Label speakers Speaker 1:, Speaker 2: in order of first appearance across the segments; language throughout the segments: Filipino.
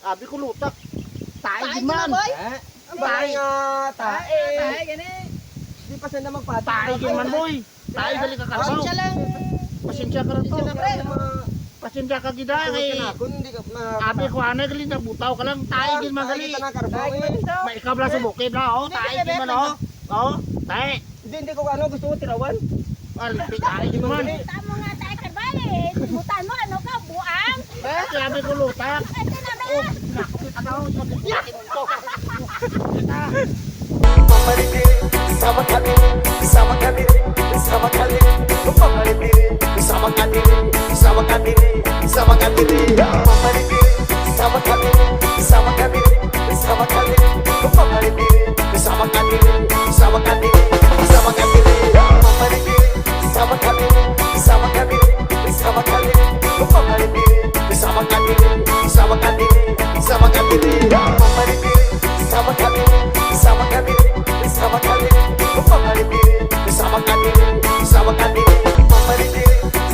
Speaker 1: Abi ko lutak. Tayo di man.
Speaker 2: boy.
Speaker 3: Eh, nga, tae.
Speaker 2: Tayo, gani.
Speaker 3: Di pa sila magpati.
Speaker 1: Tayo di man boy. Tayo dali ka karbaw.
Speaker 2: Pasensya lang.
Speaker 1: Pasensya ka rin to.
Speaker 2: Pasensya
Speaker 1: ka gida kay. Abi ko ana gali na butaw ka lang. Tayo din magali.
Speaker 3: Tayo kita na karbaw
Speaker 2: Tayo,
Speaker 3: eh.
Speaker 2: gani.
Speaker 1: May ikabla sa bukid na oh. Tayo di man oh. Oh, tayo.
Speaker 3: Hindi, hindi ko ano, gusto ko tirawan.
Speaker 1: Alipit tayo di man.
Speaker 4: Tama nga tayo karbali. Butan mo, ano ka, buang?
Speaker 1: Eh, sabi ko lutak.
Speaker 4: Ito na ba?
Speaker 1: Oh, nakit ano. Yakin ko.
Speaker 5: Sama kami, sama kami, sama kami, Pamariti, sama kami, sama kami, sama kami, Pamariti, sama kami, Pamariti, sama kami, sama kami, sama kami, Pamariti, sama kami, sama kami, sama kami, Pamariti, sama kami, sama kami, Pamariti,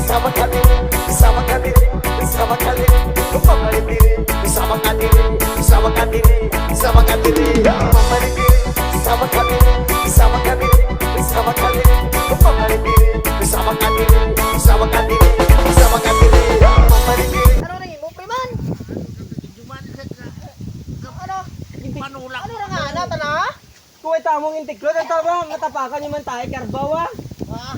Speaker 5: sama kami, sama kami, sama kami, Pamariti, sama kami, sama kami, sama kami, Pamariti, sama kami, sama kami, sama kami,
Speaker 3: Kung ito among intiklo, ito ba, matapakan yung man tayo, karbaw ah.
Speaker 2: Ah.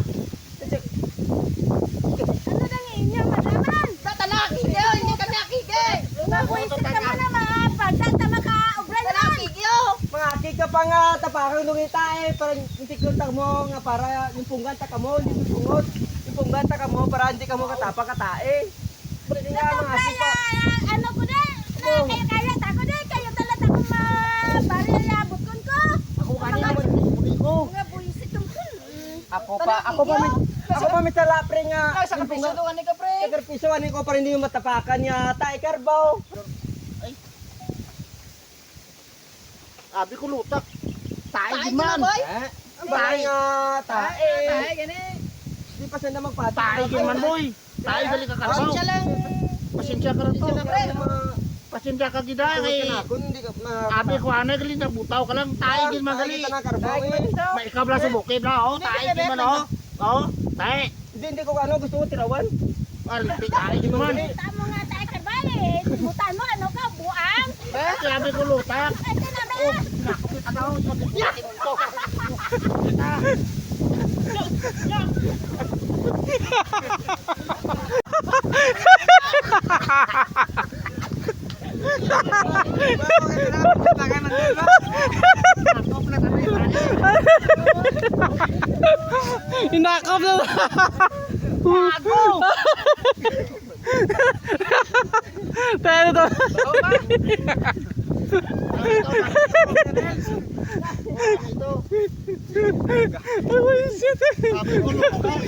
Speaker 4: Ano na nga inyo, madaman?
Speaker 2: Tala, kigyo, hindi kami akigay.
Speaker 4: Mabuisit ka mo na mga pagdata maka-ubra
Speaker 2: Tala,
Speaker 4: naman.
Speaker 2: kigyo.
Speaker 3: Mga aki ka pa nga, tapakan nung tayo, para intiklo ta mo, nga para yung punggan ta ka mo, hindi mo. Yung punggan ta ka mo, para hindi ka mo katapa ka tae. Pwede nga mga aki pa.
Speaker 4: Kaya, ano ko na, na kaya kaya tako na, kayo talat akong mabaril na butkon ko.
Speaker 1: Ako kanina mo ko.
Speaker 4: Mga buisit yung
Speaker 3: Ako pa, ako pa may, ako pa may talapre nga.
Speaker 2: Ay, sa
Speaker 3: yung
Speaker 2: kapiso doon ni ka, pre.
Speaker 3: Sakarpiso, ano ko para hindi mo matapakan niya, tae karbaw.
Speaker 1: Abi ko lutak. Tayo di man.
Speaker 3: Eh, bahay. nga,
Speaker 2: Tayo,
Speaker 3: tae.
Speaker 2: gani.
Speaker 3: Di pa sila magpati.
Speaker 1: Tayo di man boy. Tayo dali ka karbaw.
Speaker 2: Pasensya lang.
Speaker 1: Pasensya ka rin to.
Speaker 2: Pasensya na, pre.
Speaker 1: Pasensya ka
Speaker 3: hindi ka na...
Speaker 1: Abi ko ana gali na butaw ka lang. Magali.
Speaker 3: Na karbaw eh.
Speaker 1: May ikabla sa bukid na oh. Tayo di man oh. Oh, tayo.
Speaker 3: Hindi, hindi ko ano, gusto ko tirawan.
Speaker 1: Alipit tayo di man.
Speaker 4: Tama nga tayo karbali. Butan mo, ano ka, buang?
Speaker 1: Eh, sabi ko lutak. Oh, nakit ano. Yakin ko.
Speaker 3: Inakap na
Speaker 1: Bago.
Speaker 3: Tayo to.
Speaker 1: Sabi ko lutak.